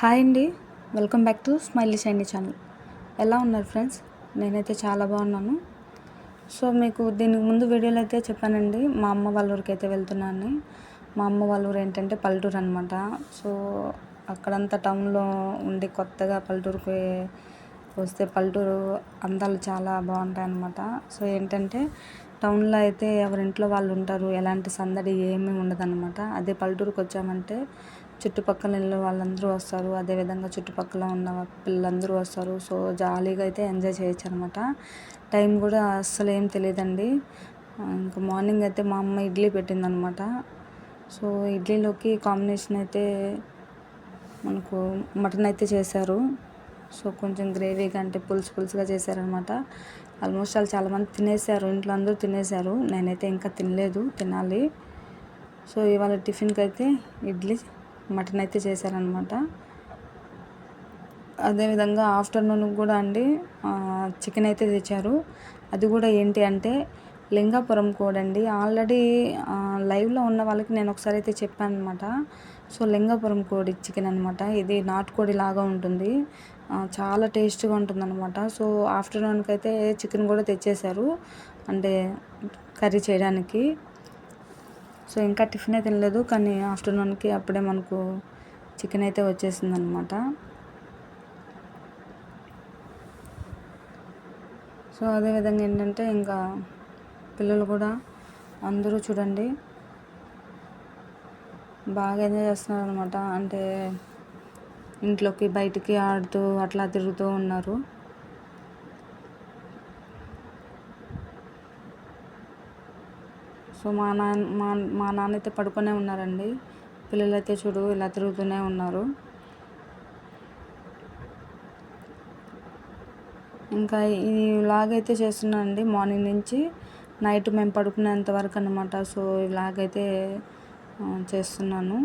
Hi అండి. Welcome back to smiley shiny channel. ఎలా ఉన్నారు ఫ్రెండ్స్? నేనైతే చాలా బాగున్నాను. సో మీకు దీనికి ముందు వీడియోలో అయితే చెప్పానండి. మా అమ్మ వాళ్ళ ఊరికి అయితే వెళ్తున్నాను. మా అమ్మ వాళ్ళ ఊరు ఏంటంటే పల్లెటూరు అనమాట సో అక్కడంతా టౌన్లో ఉండి కొత్తగా పల్లెటూరుకి వస్తే పల్లెటూరు అందాలు చాలా బాగుంటాయి అన్నమాట. సో ఏంటంటే టౌన్లో అయితే ఎవరింట్లో వాళ్ళు ఉంటారు ఎలాంటి సందడి ఏమీ ఉండదన్నమాట. అదే పల్లెటూరుకి వచ్చామంటే చుట్టుపక్కల ఇళ్ళ వాళ్ళందరూ వస్తారు. అదేవిధంగా చుట్టుపక్కల ఉన్న పిల్లలందరూ వస్తారు. సో జాలీగా అయితే ఎంజాయ్ చేయొచ్చు అనమాట టైం కూడా అస్సలు ఏం తెలియదండి. ఇంకా మార్నింగ్ అయితే మా అమ్మ ఇడ్లీ పెట్టిందనమాట సో ఇడ్లీలోకి కాంబినేషన్ అయితే మనకు మటన్ అయితే చేశారు. సో కొంచెం గ్రేవీగా అంటే పులుసు పులుసుగా చేశారనమాట ఆల్మోస్ట్ వాళ్ళు చాలామంది తినేశారు. ఇంట్లో అందరూ తినేశారు. నేనైతే ఇంకా తినలేదు. తినాలి. సో ఇవాళ టిఫిన్కి అయితే ఇడ్లీ మటన్ అయితే చేశారనమాట. అదేవిధంగా ఆఫ్టర్నూన్ కూడా అండి చికెన్ అయితే తెచ్చారు. అది కూడా ఏంటి అంటే లింగాపురం కోడి అండి. ఆల్రెడీ లైవ్లో ఉన్న వాళ్ళకి నేను ఒకసారి అయితే చెప్పాను అనమాట సో లింగాపురం కోడి చికెన్ అనమాట. ఇది నాటుకోడి లాగా ఉంటుంది. చాలా టేస్ట్గా ఉంటుందన్నమాట సో ఆఫ్టర్నూన్కి అయితే చికెన్ కూడా తెచ్చేశారు. అంటే కర్రీ చేయడానికి. సో ఇంకా టిఫిన్ అయితే తినలేదు కానీ ఆఫ్టర్నూన్కి అప్పుడే మనకు చికెన్ అయితే వచ్చేసింది అనమాట సో అదేవిధంగా ఏంటంటే ఇంకా పిల్లలు కూడా అందరూ చూడండి బాగా ఎంజాయ్ చేస్తున్నారు అనమాట అంటే ఇంట్లోకి బయటికి ఆడుతూ అట్లా తిరుగుతూ ఉన్నారు. సో మా నాన్న మా మా నాన్న అయితే పడుకొనే ఉన్నారండి. పిల్లలైతే చూడు ఇలా తిరుగుతూనే ఉన్నారు. ఇంకా ఈ లాగ్ అయితే చేస్తున్నానండి మార్నింగ్ నుంచి. నైట్ మేము పడుకునేంత వరకు అనమాట సో ఇలాగైతే చేస్తున్నాను.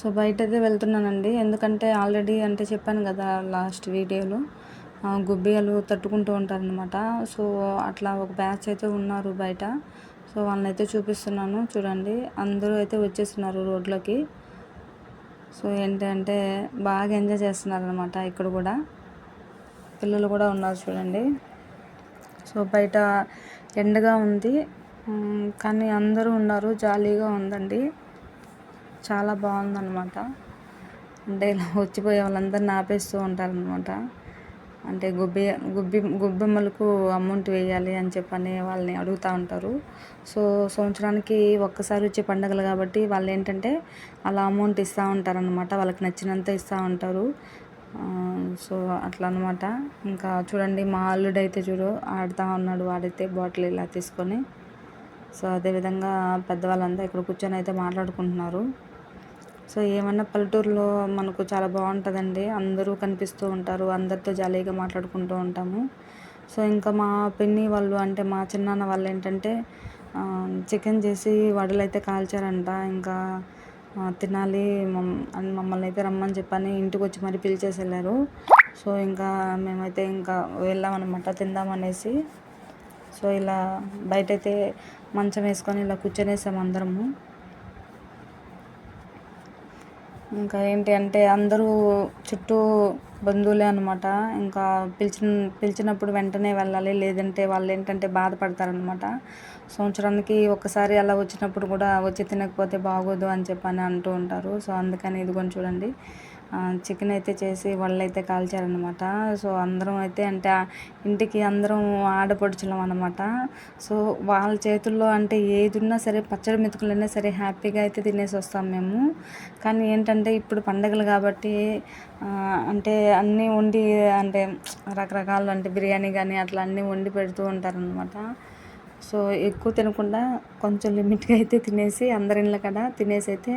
సో బయట అయితే వెళ్తున్నానండి. ఎందుకంటే ఆల్రెడీ అంటే చెప్పాను కదా లాస్ట్ వీడియోలో. గుబ్బియలు తట్టుకుంటూ ఉంటారనమాట సో అట్లా ఒక బ్యాచ్ అయితే ఉన్నారు బయట. సో వాళ్ళని అయితే చూపిస్తున్నాను. చూడండి. అందరూ అయితే వచ్చేస్తున్నారు రోడ్లోకి. సో ఏంటంటే బాగా ఎంజాయ్ చేస్తున్నారు అనమాట ఇక్కడ కూడా. పిల్లలు కూడా ఉన్నారు చూడండి. సో బయట ఎండగా ఉంది. కానీ అందరూ ఉన్నారు. జాలీగా ఉందండి. చాలా బాగుందన్నమాట. అంటే ఇలా వచ్చిపోయే వాళ్ళందరిని ఆపేస్తూ ఉంటారనమాట అంటే గుబ్బి గుబ్బి గుబ్బెమ్మలకు అమౌంట్ వేయాలి అని చెప్పని వాళ్ళని అడుగుతూ ఉంటారు. సో సంవత్సరానికి ఒక్కసారి వచ్చే పండుగలు కాబట్టి వాళ్ళు ఏంటంటే అలా అమౌంట్ ఇస్తూ ఉంటారనమాట వాళ్ళకి నచ్చినంత ఇస్తూ ఉంటారు. సో అట్లా అనమాట ఇంకా చూడండి మా అల్లుడు అయితే చూడు ఆడుతూ ఉన్నాడు. వాడైతే బాటిల్ ఇలా తీసుకొని. సో అదేవిధంగా పెద్దవాళ్ళంతా ఇక్కడ కూర్చొని అయితే మాట్లాడుకుంటున్నారు. సో ఏమన్నా పల్లెటూరులో మనకు చాలా బాగుంటుందండి. అందరూ కనిపిస్తూ ఉంటారు. అందరితో జాలీగా మాట్లాడుకుంటూ ఉంటాము. సో ఇంకా మా పిన్ని వాళ్ళు అంటే మా చిన్నాన్న వాళ్ళు ఏంటంటే చికెన్ చేసి వడలు అయితే కాల్చారంట. ఇంకా తినాలి మమ్మల్ని అయితే రమ్మని చెప్పని ఇంటికి వచ్చి మరి పిలిచేసి వెళ్ళారు సో ఇంకా మేమైతే ఇంకా వెళ్ళామన్నమాట తిందామనేసి. సో ఇలా బయటైతే మంచం వేసుకొని ఇలా కూర్చొనేసాము అందరము. ఇంకా ఏంటి అంటే అందరూ చుట్టూ బంధువులే అనమాట ఇంకా పిలిచిన పిలిచినప్పుడు వెంటనే వెళ్ళాలి. లేదంటే వాళ్ళు ఏంటంటే బాధపడతారనమాట సంవత్సరానికి ఒకసారి అలా వచ్చినప్పుడు కూడా వచ్చి తినకపోతే బాగోదు అని చెప్పని అంటూ ఉంటారు. సో అందుకని ఇదిగోని చూడండి. చికెన్ అయితే చేసి వాళ్ళు అయితే కాల్చారనమాట సో అందరం అయితే అంటే ఇంటికి అందరం ఆడపడుచులం అనమాట సో వాళ్ళ చేతుల్లో అంటే ఏది ఉన్నా సరే పచ్చడి మెతుకులైనా సరే హ్యాపీగా అయితే తినేసి వస్తాం మేము. కానీ ఏంటంటే ఇప్పుడు పండగలు కాబట్టి అంటే అన్నీ వండి అంటే రకరకాలు అంటే బిర్యానీ కానీ అట్లా అన్నీ వండి పెడుతూ ఉంటారనమాట సో ఎక్కువ తినకుండా కొంచెం లిమిట్గా అయితే తినేసి అందరి ఇళ్ళ కదా తినేసి అయితే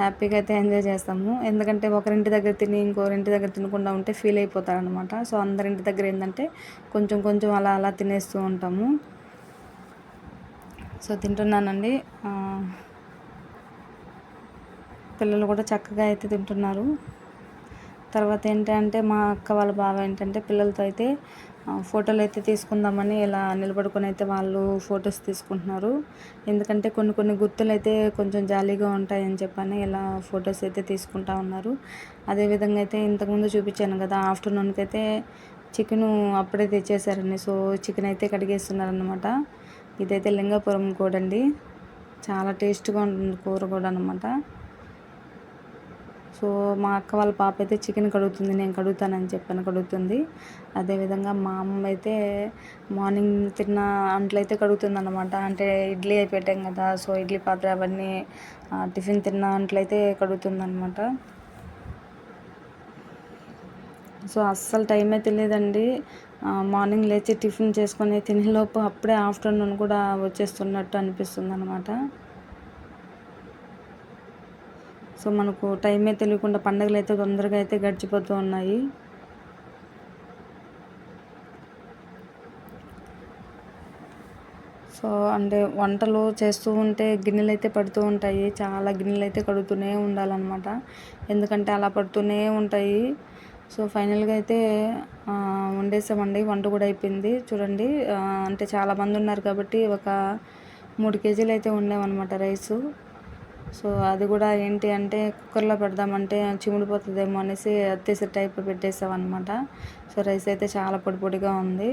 హ్యాపీగా అయితే ఎంజాయ్ చేస్తాము. ఎందుకంటే ఒకరింటి దగ్గర తిని ఇంకోరింటి దగ్గర తినకుండా ఉంటే ఫీల్ అయిపోతారు అనమాట సో అందరింటి దగ్గర ఏంటంటే కొంచెం కొంచెం అలా అలా తినేస్తూ ఉంటాము. సో తింటున్నానండి. పిల్లలు కూడా చక్కగా అయితే తింటున్నారు. తర్వాత ఏంటంటే మా అక్క వాళ్ళ బావ ఏంటంటే పిల్లలతో అయితే ఫోటోలు అయితే తీసుకుందామని ఇలా నిలబడుకొని అయితే వాళ్ళు ఫొటోస్ తీసుకుంటున్నారు. ఎందుకంటే కొన్ని కొన్ని గుర్తులు అయితే కొంచెం జాలీగా ఉంటాయని చెప్పని ఇలా ఫొటోస్ అయితే తీసుకుంటా ఉన్నారు. అదేవిధంగా అయితే ఇంతకుముందు చూపించాను కదా ఆఫ్టర్నూన్కి అయితే చికెన్ అప్పుడే తెచ్చేసారండి సో చికెన్ అయితే కడిగేస్తున్నారనమాట ఇదైతే లింగాపురం కూడండి. చాలా టేస్ట్గా ఉంటుంది కూర కూడా అనమాట సో మా అక్క వాళ్ళ పాప అయితే చికెన్ కడుగుతుంది నేను కడుగుతానని చెప్పాను కడుగుతుంది. అదేవిధంగా మా అమ్మ అయితే మార్నింగ్ తిన్న అంట్లు అయితే కడుగుతుంది అనమాట అంటే ఇడ్లీ అయి పెట్టాం కదా సో ఇడ్లీ పాత్ర అవన్నీ టిఫిన్ తిన్న అంట్లు అయితే కడుగుతుంది అనమాట సో అస్సలు టైమే తెలియదండి. మార్నింగ్ లేచి టిఫిన్ చేసుకొని తినేలోపు అప్పుడే ఆఫ్టర్నూన్ కూడా వచ్చేస్తున్నట్టు అనిపిస్తుంది అనమాట సో మనకు టైమే తెలియకుండా పండుగలు అయితే తొందరగా అయితే గడిచిపోతూ ఉన్నాయి. సో అంటే వంటలు చేస్తూ ఉంటే గిన్నెలు అయితే పడుతూ ఉంటాయి. చాలా గిన్నెలు అయితే కడుగుతూనే ఉండాలన్నమాట. ఎందుకంటే అలా పడుతూనే ఉంటాయి. సో ఫైనల్గా అయితే వండేసామండి. వంట కూడా అయిపోయింది. చూడండి అంటే చాలా మంది ఉన్నారు కాబట్టి ఒక మూడు కేజీలు అయితే వండామన్నమాట రైసు. సో అది కూడా ఏంటి అంటే కుక్కర్లో పెడదామంటే చిమిడిపోతుందేమో అనేసి అత్తేసే టైప్ పెట్టేసాం అనమాట సో రైస్ అయితే చాలా పొడి పొడిగా ఉంది.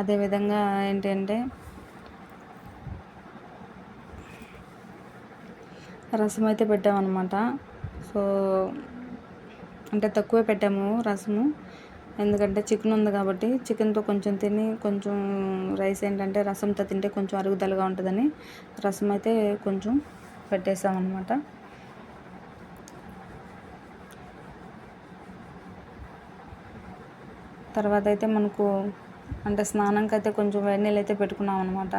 అదేవిధంగా ఏంటి అంటే రసం అయితే పెట్టామన్నమాట. సో అంటే తక్కువే పెట్టాము రసము. ఎందుకంటే చికెన్ ఉంది కాబట్టి చికెన్తో కొంచెం తిని కొంచెం రైస్ ఏంటంటే రసంతో తింటే కొంచెం అరుగుదలగా ఉంటుందని రసం అయితే కొంచెం పెట్టేసామన్నమాట. తర్వాత అయితే మనకు అంటే స్నానంకి అయితే కొంచెం వేడి నీళ్ళు అయితే పెట్టుకున్నాం అనమాట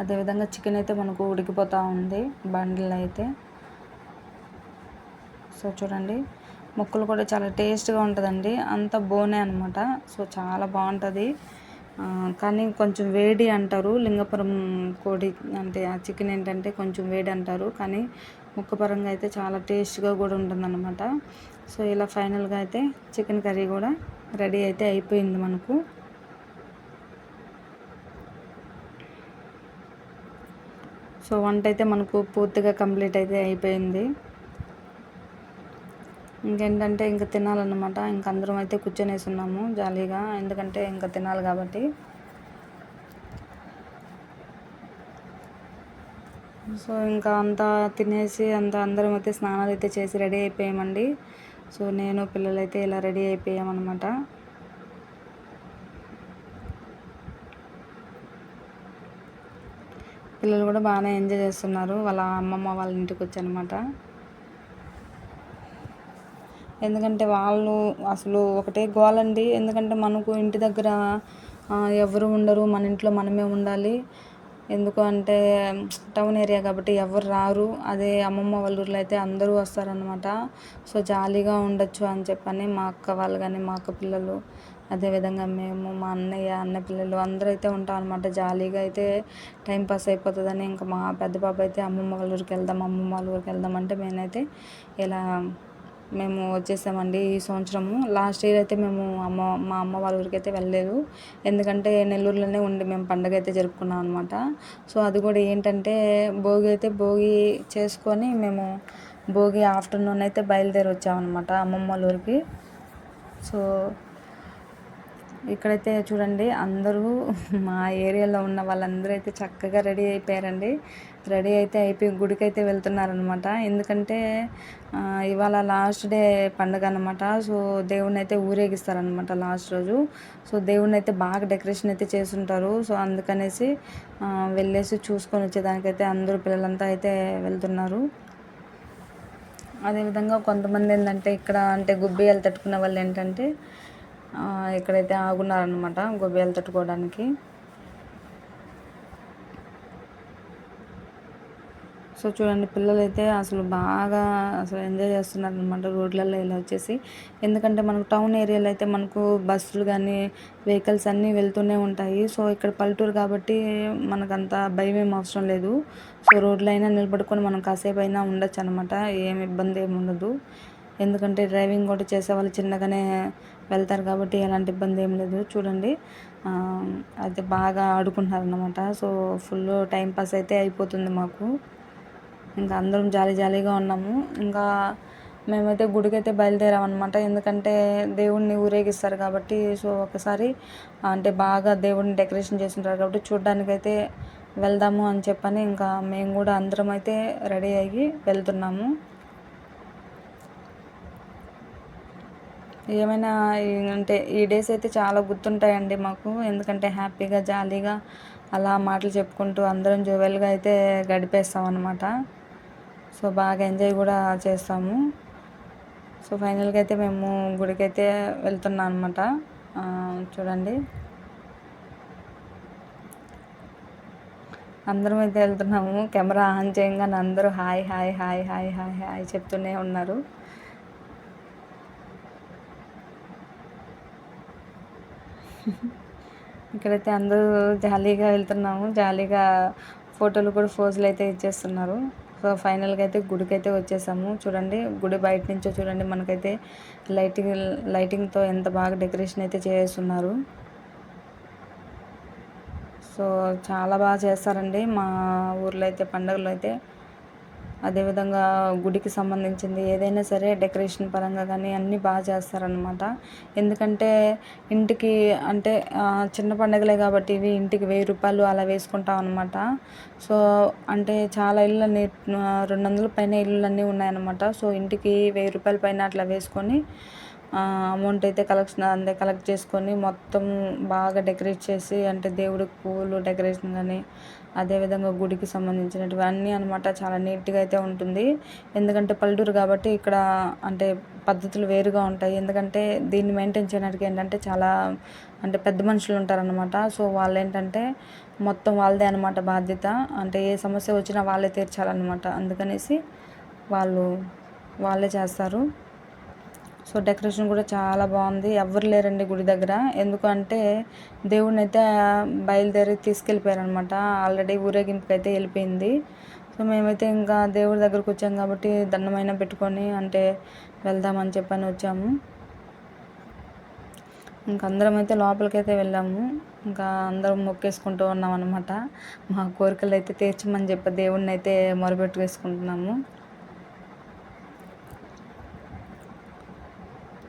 అదేవిధంగా చికెన్ అయితే మనకు ఉడికిపోతూ ఉంది బండిల్ అయితే సో చూడండి ముక్కలు కూడా చాలా టేస్ట్గా ఉంటుందండి. అంత బోనే అనమాట సో చాలా బాగుంటుంది. కానీ కొంచెం వేడి అంటారు. లింగపురం కోడి అంటే ఆ చికెన్ ఏంటంటే కొంచెం వేడి అంటారు. కానీ ముక్కపరంగా అయితే చాలా టేస్ట్గా కూడా ఉంటుందన్నమాట. సో ఇలా ఫైనల్గా అయితే చికెన్ కర్రీ కూడా రెడీ అయితే అయిపోయింది మనకు. సో వంట అయితే మనకు పూర్తిగా కంప్లీట్ అయితే అయిపోయింది. ఇంకేంటంటే ఇంకా తినాలన్నమాట. ఇంక అందరం అయితే కూర్చొనేసి ఉన్నాము జాలీగా. ఎందుకంటే ఇంకా తినాలి కాబట్టి. సో ఇంకా అంతా తినేసి అంత అందరం అయితే స్నానాలు అయితే చేసి రెడీ అయిపోయామండి. సో నేను పిల్లలైతే ఇలా రెడీ అయిపోయామన్నమాట. పిల్లలు కూడా బాగానే ఎంజాయ్ చేస్తున్నారు. వాళ్ళ అమ్మమ్మ వాళ్ళ ఇంటికి వచ్చానమాట ఎందుకంటే వాళ్ళు అసలు ఒకటే గోలండి. ఎందుకంటే మనకు ఇంటి దగ్గర ఎవరు ఉండరు. మన ఇంట్లో మనమే ఉండాలి. ఎందుకు అంటే టౌన్ ఏరియా కాబట్టి ఎవరు రారు. అదే అమ్మమ్మ వాళ్ళ ఊర్లో అయితే అందరూ వస్తారనమాట సో జాలీగా ఉండొచ్చు అని చెప్పని మా అక్క వాళ్ళు కానీ మా అక్క పిల్లలు అదేవిధంగా మేము మా అన్నయ్య అన్న పిల్లలు అందరూ అయితే ఉంటాం అనమాట జాలీగా అయితే టైం పాస్ అయిపోతుందని ఇంకా మా పెద్ద బాబు అయితే అమ్మమ్మ వాళ్ళ ఊరికి వెళ్దాం అమ్మమ్మ వాళ్ళ ఊరికి వెళ్దాం అంటే నేనైతే ఇలా మేము వచ్చేసామండి ఈ సంవత్సరము. లాస్ట్ ఇయర్ అయితే మేము అమ్మ మా అమ్మ వాళ్ళ ఊరికి అయితే వెళ్ళలేదు. ఎందుకంటే నెల్లూరులోనే ఉండి మేము పండగ అయితే జరుపుకున్నాం అనమాట సో అది కూడా ఏంటంటే భోగి అయితే భోగి చేసుకొని మేము భోగి ఆఫ్టర్నూన్ అయితే బయలుదేరి వచ్చామన్నమాట అమ్మమ్మ వాళ్ళ ఊరికి. సో ఇక్కడైతే చూడండి అందరూ మా ఏరియాలో ఉన్న వాళ్ళందరూ అయితే చక్కగా రెడీ అయిపోయారండి. రెడీ అయితే అయిపోయి గుడికి అయితే వెళ్తున్నారనమాట ఎందుకంటే ఇవాళ లాస్ట్ డే పండుగ అనమాట సో దేవుడిని అయితే ఊరేగిస్తారనమాట లాస్ట్ రోజు. సో దేవుడిని అయితే బాగా డెకరేషన్ అయితే చేసుంటారు సో అందుకనేసి వెళ్ళేసి చూసుకొని వచ్చేదానికైతే అందరూ పిల్లలంతా అయితే వెళ్తున్నారు. అదేవిధంగా కొంతమంది ఏంటంటే ఇక్కడ అంటే గుబ్బియాలు తట్టుకునే వాళ్ళు ఏంటంటే ఇక్కడైతే ఆగున్నారనమాట గుబ్బియాలు తట్టుకోవడానికి. సో చూడండి పిల్లలు అయితే అసలు బాగా అసలు ఎంజాయ్ చేస్తున్నారు అనమాట రోడ్లలో ఇలా వచ్చేసి. ఎందుకంటే మనకు టౌన్ ఏరియాలో అయితే మనకు బస్సులు కానీ వెహికల్స్ అన్నీ వెళ్తూనే ఉంటాయి. సో ఇక్కడ పల్లెటూరు కాబట్టి మనకంత భయం ఏం అవసరం లేదు. సో రోడ్లో అయినా నిలబడుకొని మనం కాసేపు అయినా ఉండొచ్చు అనమాట ఏం ఇబ్బంది ఏమి ఉండదు. ఎందుకంటే డ్రైవింగ్ కూడా చేసే వాళ్ళు చిన్నగానే వెళ్తారు కాబట్టి ఎలాంటి ఇబ్బంది ఏం లేదు. చూడండి అయితే బాగా ఆడుకుంటున్నారు అన్నమాట సో ఫుల్ టైం పాస్ అయితే అయిపోతుంది మాకు. ఇంకా అందరం జాలీ జాలీగా ఉన్నాము. ఇంకా మేమైతే గుడికైతే బయలుదేరామన్నమాట. ఎందుకంటే దేవుడిని ఊరేగిస్తారు కాబట్టి సో ఒకసారి అంటే బాగా దేవుడిని డెకరేషన్ చేసింటారు కాబట్టి చూడ్డానికైతే వెళ్దాము అని చెప్పని ఇంకా మేము కూడా అందరం అయితే రెడీ అయ్యి వెళ్తున్నాము. ఏమైనా అంటే ఈ డేస్ అయితే చాలా గుర్తుంటాయండి మాకు. ఎందుకంటే హ్యాపీగా జాలీగా అలా మాటలు చెప్పుకుంటూ అందరం జోవెల్గా అయితే గడిపేస్తాం అనమాట సో బాగా ఎంజాయ్ కూడా చేస్తాము. సో ఫైనల్గా అయితే మేము గుడికి అయితే వెళ్తున్నాం అనమాట చూడండి. అందరం అయితే వెళ్తున్నాము. కెమెరా ఆన్ చేయగానే అందరూ hi hi hi hi hi hi చెప్తూనే ఉన్నారు. ఇక్కడైతే అందరూ జాలీగా వెళ్తున్నాము. జాలీగా ఫోటోలు కూడా ఫోజులు అయితే ఇచ్చేస్తున్నారు. సో ఫైనల్గా అయితే గుడికి అయితే వచ్చేసాము. చూడండి గుడి బయట నుంచో చూడండి మనకైతే లైటింగ్ లైటింగ్తో ఎంత బాగా డెకరేషన్ అయితే చేస్తున్నారు. సో చాలా బాగా చేస్తారండి మా ఊర్లో అయితే పండుగలు అయితే. అదేవిధంగా గుడికి సంబంధించింది ఏదైనా సరే డెకరేషన్ పరంగా కానీ అన్నీ బాగా చేస్తారనమాట ఎందుకంటే ఇంటికి అంటే చిన్న పండగలే కాబట్టి ఇవి ఇంటికి వెయ్యి రూపాయలు అలా వేసుకుంటాం అనమాట సో అంటే చాలా ఇళ్ళు రెండు వందల పైన ఇళ్ళన్నీ ఉన్నాయన్నమాట. సో ఇంటికి వెయ్యి రూపాయల పైన అట్లా వేసుకొని అమౌంట్ అయితే కలెక్షన్ అందే కలెక్ట్ చేసుకొని మొత్తం బాగా డెకరేట్ చేసి అంటే దేవుడికి పువ్వులు డెకరేషన్ కానీ అదేవిధంగా గుడికి సంబంధించినవి అన్నీ అనమాట చాలా నీట్గా అయితే ఉంటుంది. ఎందుకంటే పల్లెటూరు కాబట్టి ఇక్కడ అంటే పద్ధతులు వేరుగా ఉంటాయి. ఎందుకంటే దీన్ని మెయింటైన్ చేయడానికి ఏంటంటే చాలా అంటే పెద్ద మనుషులు ఉంటారనమాట సో వాళ్ళు ఏంటంటే మొత్తం వాళ్ళదే అనమాట బాధ్యత. అంటే ఏ సమస్య వచ్చినా వాళ్ళే తీర్చాలన్నమాట. అందుకనేసి వాళ్ళు వాళ్ళే చేస్తారు. సో డెకరేషన్ కూడా చాలా బాగుంది. ఎవరు లేరండి గుడి దగ్గర. ఎందుకంటే దేవుడిని అయితే బయలుదేరి తీసుకెళ్ళిపోయారనమాట ఆల్రెడీ ఊరేగింపుకి అయితే వెళ్ళిపోయింది. సో మేమైతే ఇంకా దేవుడి దగ్గరకు వచ్చాం కాబట్టి దండమైన పెట్టుకొని అంటే వెళ్దామని చెప్పని వచ్చాము. ఇంకా అందరం అయితే లోపలికి అయితే వెళ్ళాము. ఇంకా అందరం మొక్కేసుకుంటూ ఉన్నాం అనమాట మా కోరికలు అయితే తీర్చమని చెప్పి దేవుడిని అయితే మొరబెట్టు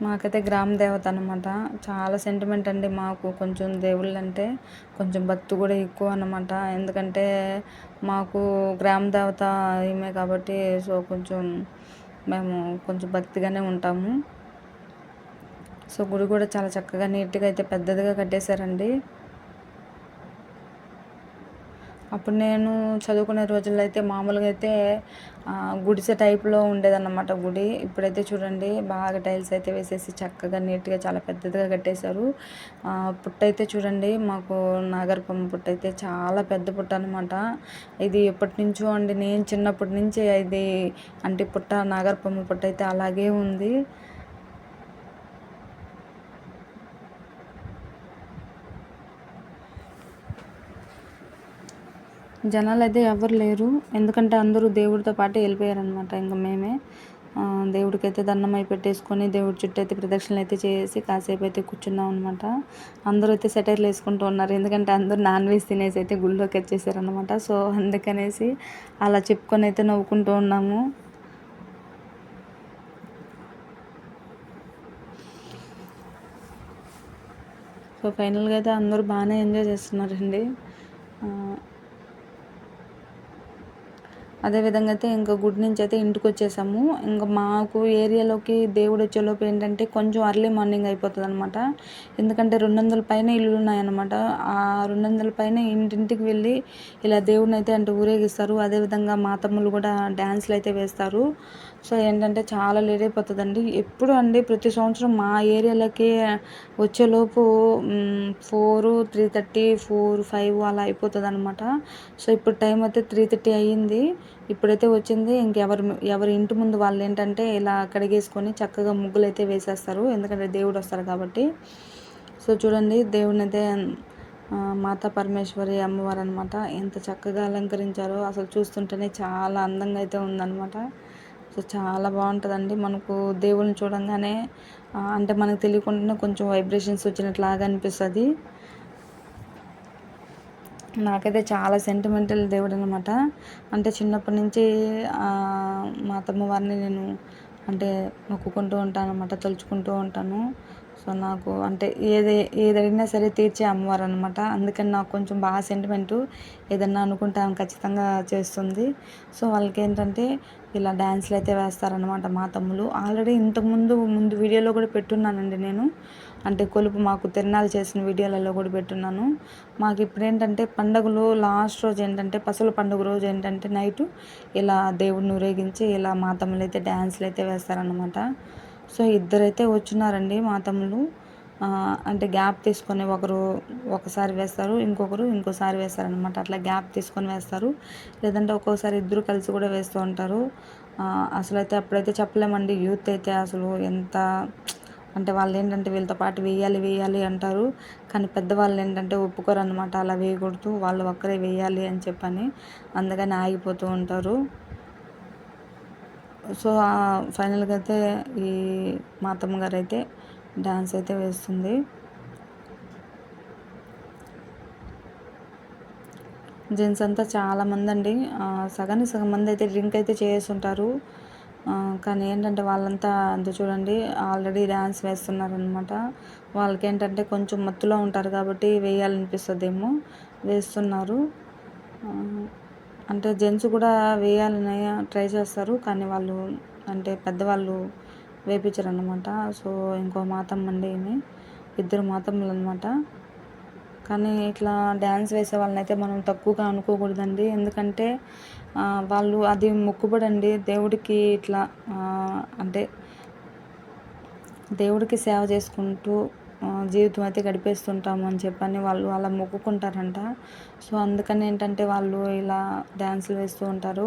మాకైతే గ్రామ దేవత అనమాట చాలా సెంటిమెంట్ అండి మాకు. కొంచెం దేవుళ్ళు అంటే కొంచెం భక్తి కూడా ఎక్కువ అనమాట ఎందుకంటే మాకు గ్రామ దేవత ఈమె కాబట్టి సో కొంచెం మేము కొంచెం భక్తిగానే ఉంటాము. సో గుడి కూడా చాలా చక్కగా నీట్గా అయితే పెద్దదిగా కట్టేశారండి. అప్పుడు నేను చదువుకునే రోజుల్లో అయితే మామూలుగా అయితే గుడిసె టైప్లో ఉండేదన్నమాట గుడి. ఇప్పుడైతే చూడండి బాగా టైల్స్ అయితే వేసేసి చక్కగా నీట్గా చాలా పెద్దదిగా కట్టేశారు. పుట్ట అయితే చూడండి మాకు నాగర్పమ్మ పుట్ట అయితే చాలా పెద్ద పుట్ట అనమాట ఇది ఎప్పటి నుంచో అండి నేను చిన్నప్పటి నుంచి ఇది అంటే పుట్ట నాగర్పమ్మ పుట్ట అయితే అలాగే ఉంది. జనాలు అయితే ఎవరు లేరు. ఎందుకంటే అందరూ దేవుడితో పాటు వెళ్ళిపోయారనమాట ఇంకా మేమే దేవుడికి అయితే దండం అయి పెట్టేసుకొని దేవుడి చుట్టూ అయితే ప్రదక్షిణలు అయితే చేసి కాసేపు అయితే కూర్చున్నాం అనమాట అందరూ అయితే సెటైర్లు వేసుకుంటూ ఉన్నారు. ఎందుకంటే అందరూ నాన్ వెజ్ తినేసి అయితే గుళ్ళోకి వచ్చేసారనమాట సో అందుకనేసి అలా చెప్పుకొని అయితే నవ్వుకుంటూ ఉన్నాము. సో ఫైనల్గా అయితే అందరూ బాగానే ఎంజాయ్ చేస్తున్నారండి. అదేవిధంగా అయితే ఇంకా గుడి నుంచి అయితే ఇంటికి వచ్చేసాము. ఇంకా మాకు ఏరియాలోకి దేవుడు వచ్చేలోపు ఏంటంటే కొంచెం అర్లీ మార్నింగ్ అయిపోతుంది అనమాట ఎందుకంటే రెండు వందల పైన ఇల్లు ఉన్నాయన్నమాట. ఆ రెండు వందల పైన ఇంటింటికి వెళ్ళి ఇలా దేవుడిని అయితే అంటే ఊరేగిస్తారు. అదేవిధంగా మా తమ్ముళ్ళు కూడా డ్యాన్స్లు అయితే వేస్తారు. సో ఏంటంటే చాలా లేట్ అయిపోతుందండి. ఎప్పుడు అండి ప్రతి సంవత్సరం మా ఏరియాలకి వచ్చేలోపు four three thirty four five అలా అయిపోతుంది అనమాట సో ఇప్పుడు టైం అయితే త్రీ థర్టీ అయ్యింది. ఇప్పుడైతే వచ్చింది ఇంకెవరు ఎవరి ఇంటి ముందు వాళ్ళు ఏంటంటే ఇలా కడిగేసుకొని చక్కగా ముగ్గులు అయితే వేసేస్తారు. ఎందుకంటే దేవుడు వస్తారు కాబట్టి. సో చూడండి దేవుడిని అయితే మాతా పరమేశ్వరి అమ్మవారు అనమాట ఎంత చక్కగా అలంకరించారో. అసలు చూస్తుంటేనే చాలా అందంగా అయితే ఉందన్నమాట. సో చాలా బాగుంటుందండి. మనకు దేవుళ్ళని చూడంగానే అంటే మనకు తెలియకుండానే కొంచెం వైబ్రేషన్స్ వచ్చినట్లాగా అనిపిస్తుంది. నాకైతే చాలా సెంటిమెంటల్ దేవుడు అనమాట అంటే చిన్నప్పటి నుంచి మా అత్తమ్మ వారిని నేను అంటే మొక్కుకుంటూ ఉంటాను అనమాట తలుచుకుంటూ ఉంటాను. సో నాకు అంటే ఏది ఏదైనా సరే తీర్చే అమ్మవారు అనమాట అందుకని నాకు కొంచెం బాగా సెంటిమెంటు ఏదన్నా అనుకుంటే ఆమె ఖచ్చితంగా చేస్తుంది. సో వాళ్ళకి ఏంటంటే ఇలా డ్యాన్స్లు అయితే వేస్తారనమాట మా తమ్ములు. ఆల్రెడీ ఇంతకుముందు ముందు వీడియోలో కూడా పెట్టున్నానండి నేను. అంటే కొలుపు మాకు తిరణాలు చేసిన వీడియోలలో కూడా పెట్టున్నాను. మాకు ఇప్పుడు ఏంటంటే పండుగలు లాస్ట్ రోజు ఏంటంటే పసుల పండుగ రోజు ఏంటంటే నైట్ ఇలా దేవుడిని ఊరేగించి ఇలా మా అయితే డ్యాన్స్లు అయితే వేస్తారనమాట సో ఇద్దరైతే వచ్చినారండి మా తమ్ముళ్ళు అంటే గ్యాప్ తీసుకొని ఒకరు ఒకసారి వేస్తారు ఇంకొకరు ఇంకోసారి వేస్తారనమాట అట్లా గ్యాప్ తీసుకొని వేస్తారు. లేదంటే ఒక్కోసారి ఇద్దరు కలిసి కూడా వేస్తూ ఉంటారు. అసలు అయితే అప్పుడైతే చెప్పలేమండి. యూత్ అయితే అసలు ఎంత అంటే వాళ్ళు ఏంటంటే వీళ్ళతో పాటు వేయాలి వేయాలి అంటారు. కానీ పెద్దవాళ్ళు ఏంటంటే ఒప్పుకోరు అనమాట అలా వేయకూడదు. వాళ్ళు ఒక్కరే వేయాలి అని చెప్పని అందుకని ఆగిపోతూ ఉంటారు. సో ఫైనల్గా అయితే ఈ మా గారు అయితే డ్యాన్స్ అయితే వేస్తుంది. జెంట్స్ అంతా చాలామంది అండి సగానికి సగం మంది అయితే డ్రింక్ అయితే చేస్తుంటారు. కానీ ఏంటంటే వాళ్ళంతా అంత చూడండి ఆల్రెడీ డ్యాన్స్ వేస్తున్నారనమాట వాళ్ళకి ఏంటంటే కొంచెం మత్తులో ఉంటారు కాబట్టి వేయాలనిపిస్తుందేమో వేస్తున్నారు. అంటే జెంట్స్ కూడా వేయాలని ట్రై చేస్తారు కానీ వాళ్ళు అంటే పెద్దవాళ్ళు వేపించరు అనమాట సో ఇంకో మాతమ్మ అండి ఇద్దరు మాతమ్మలు అనమాట కానీ ఇట్లా డ్యాన్స్ వేసే వాళ్ళని అయితే మనం తక్కువగా అనుకోకూడదండి. ఎందుకంటే వాళ్ళు అది మొక్కుబడండి. దేవుడికి ఇట్లా అంటే దేవుడికి సేవ చేసుకుంటూ జీవితం అయితే గడిపేస్తుంటాము అని చెప్పని వాళ్ళు అలా మొక్కుకుంటారంట. సో అందుకని ఏంటంటే వాళ్ళు ఇలా డ్యాన్సులు వేస్తూ ఉంటారు.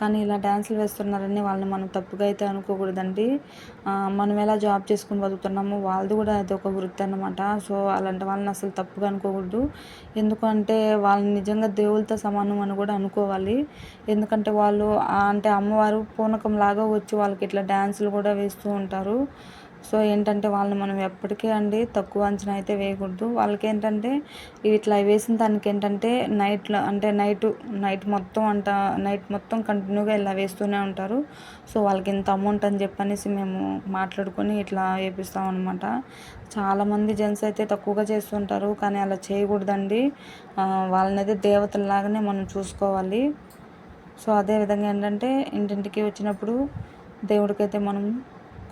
కానీ ఇలా డ్యాన్సులు వేస్తున్నారని వాళ్ళని మనం తప్పుగా అయితే అనుకోకూడదండి. మనం ఎలా జాబ్ చేసుకుని బతుకుతున్నామో వాళ్ళది కూడా అది ఒక వృత్తి అనమాట సో అలాంటి వాళ్ళని అసలు తప్పుగా అనుకోకూడదు. ఎందుకంటే వాళ్ళని నిజంగా దేవులతో సమానం అని కూడా అనుకోవాలి. ఎందుకంటే వాళ్ళు అంటే అమ్మవారు పూనకం లాగా వచ్చి వాళ్ళకి ఇట్లా డ్యాన్సులు కూడా వేస్తూ ఉంటారు. సో ఏంటంటే వాళ్ళని మనం ఎప్పటికీ అండి తక్కువ అంచనా అయితే వేయకూడదు. వాళ్ళకి ఏంటంటే ఇట్లా వేసిన దానికి ఏంటంటే నైట్లో అంటే నైట్ నైట్ మొత్తం అంట నైట్ మొత్తం కంటిన్యూగా ఇలా వేస్తూనే ఉంటారు. సో వాళ్ళకి ఇంత అమౌంట్ అని చెప్పనేసి మేము మాట్లాడుకొని ఇట్లా వేపిస్తాం అనమాట చాలామంది జెంట్స్ అయితే తక్కువగా చేస్తుంటారు కానీ అలా చేయకూడదండి. వాళ్ళని అయితే దేవతల్లాగానే మనం చూసుకోవాలి. సో అదే విధంగా ఏంటంటే ఇంటింటికి వచ్చినప్పుడు దేవుడికైతే మనం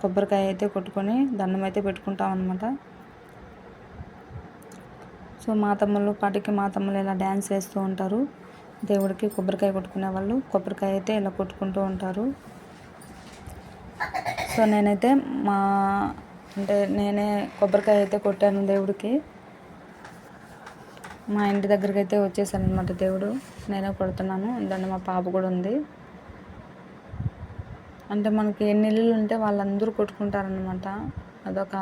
కొబ్బరికాయ అయితే కొట్టుకొని దండం అయితే పెట్టుకుంటాం అనమాట సో మా తమ్ముళ్ళు పాటికి మా తమ్ముళ్ళు ఇలా డ్యాన్స్ వేస్తూ ఉంటారు. దేవుడికి కొబ్బరికాయ కొట్టుకునే వాళ్ళు కొబ్బరికాయ అయితే ఇలా కొట్టుకుంటూ ఉంటారు. సో నేనైతే మా అంటే నేనే కొబ్బరికాయ అయితే కొట్టాను దేవుడికి. మా ఇంటి దగ్గరికి అయితే వచ్చేసాను అనమాట దేవుడు. నేనే కొడుతున్నాను. దాన్ని మా పాప కూడా ఉంది. అంటే మనకి ఎన్ని ఇల్లులు ఉంటే వాళ్ళందరూ కొట్టుకుంటారనమాట అదొక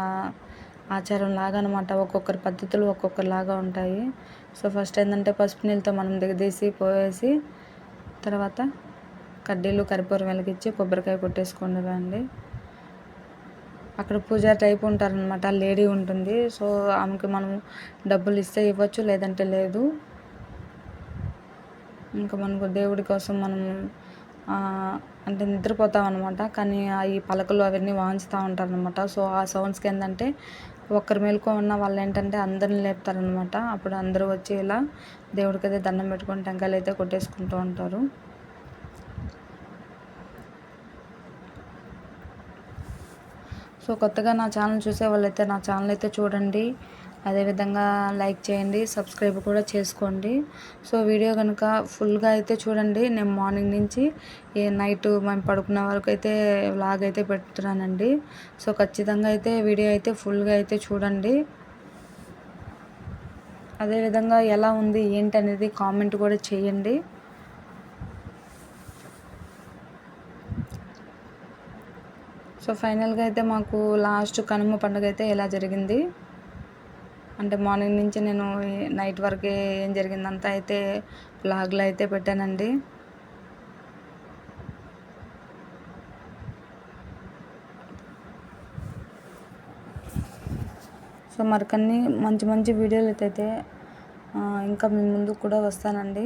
ఆచారం లాగా అనమాట ఒక్కొక్కరి పద్ధతులు ఒక్కొక్కరిలాగా ఉంటాయి. సో ఫస్ట్ ఏంటంటే పసుపు నీళ్ళతో మనం దిగదీసి పోయేసి తర్వాత కడ్డీలు కరిపూరం వెలిగించి కొబ్బరికాయ కొట్టేసుకుని రండి. అక్కడ పూజారి టైప్ ఉంటారనమాట లేడీ ఉంటుంది. సో ఆమెకి మనం డబ్బులు ఇస్తే ఇవ్వచ్చు లేదంటే లేదు. ఇంకా మనకు దేవుడి కోసం మనం అంటే నిద్రపోతాం అనమాట కానీ ఈ పలకలు అవన్నీ వాంచుతూ ఉంటారు అనమాట సో ఆ సౌండ్స్కి ఏంటంటే ఒక్కరు మేలుకో ఉన్న వాళ్ళు ఏంటంటే అందరిని లేపుతారనమాట అప్పుడు అందరూ వచ్చి ఇలా దేవుడికి అయితే దండం పెట్టుకొని టెంకాయలు అయితే కొట్టేసుకుంటూ ఉంటారు. సో కొత్తగా నా ఛానల్ చూసే వాళ్ళైతే నా ఛానల్ అయితే చూడండి. అదేవిధంగా లైక్ చేయండి సబ్స్క్రైబ్ కూడా చేసుకోండి. సో వీడియో కనుక ఫుల్గా అయితే చూడండి. నేను మార్నింగ్ నుంచి ఏ నైట్ మేము పడుకున్న వరకు అయితే వ్లాగ్ అయితే పెడుతున్నానండి. సో ఖచ్చితంగా అయితే వీడియో అయితే ఫుల్గా అయితే చూడండి. అదేవిధంగా ఎలా ఉంది ఏంటి అనేది కామెంట్ కూడా చేయండి. సో ఫైనల్గా అయితే మాకు లాస్ట్ కనుమ పండుగ అయితే ఎలా జరిగింది? అంటే మార్నింగ్ నుంచి నేను నైట్ వరకు ఏం జరిగిందంతా అయితే బ్లాగ్లో అయితే పెట్టానండి. సో మరికన్ని మంచి మంచి వీడియోలు అయితే ఇంకా మీ ముందుకు కూడా వస్తానండి.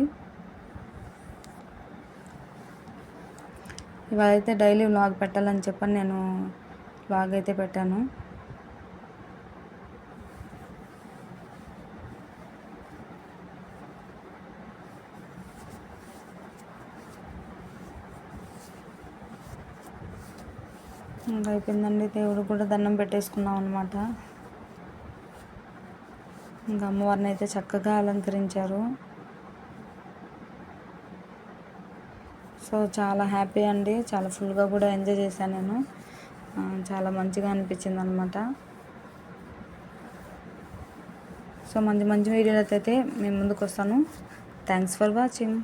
ఇవాళ అయితే డైలీ బ్లాగ్ పెట్టాలని చెప్పని నేను బ్లాగ్ అయితే పెట్టాను. ఇంకా అయిపోయిందండి దేవుడు కూడా దండం పెట్టేసుకున్నాం అనమాట ఇంకా అమ్మవారిని అయితే చక్కగా అలంకరించారు. సో చాలా హ్యాపీ అండి. చాలా ఫుల్గా కూడా ఎంజాయ్ చేశాను నేను. చాలా మంచిగా అనిపించింది అనమాట సో మంచి మంచి వీడియోలు అయితే మేము ముందుకు వస్తాను థ్యాంక్స్ ఫర్ వాచింగ్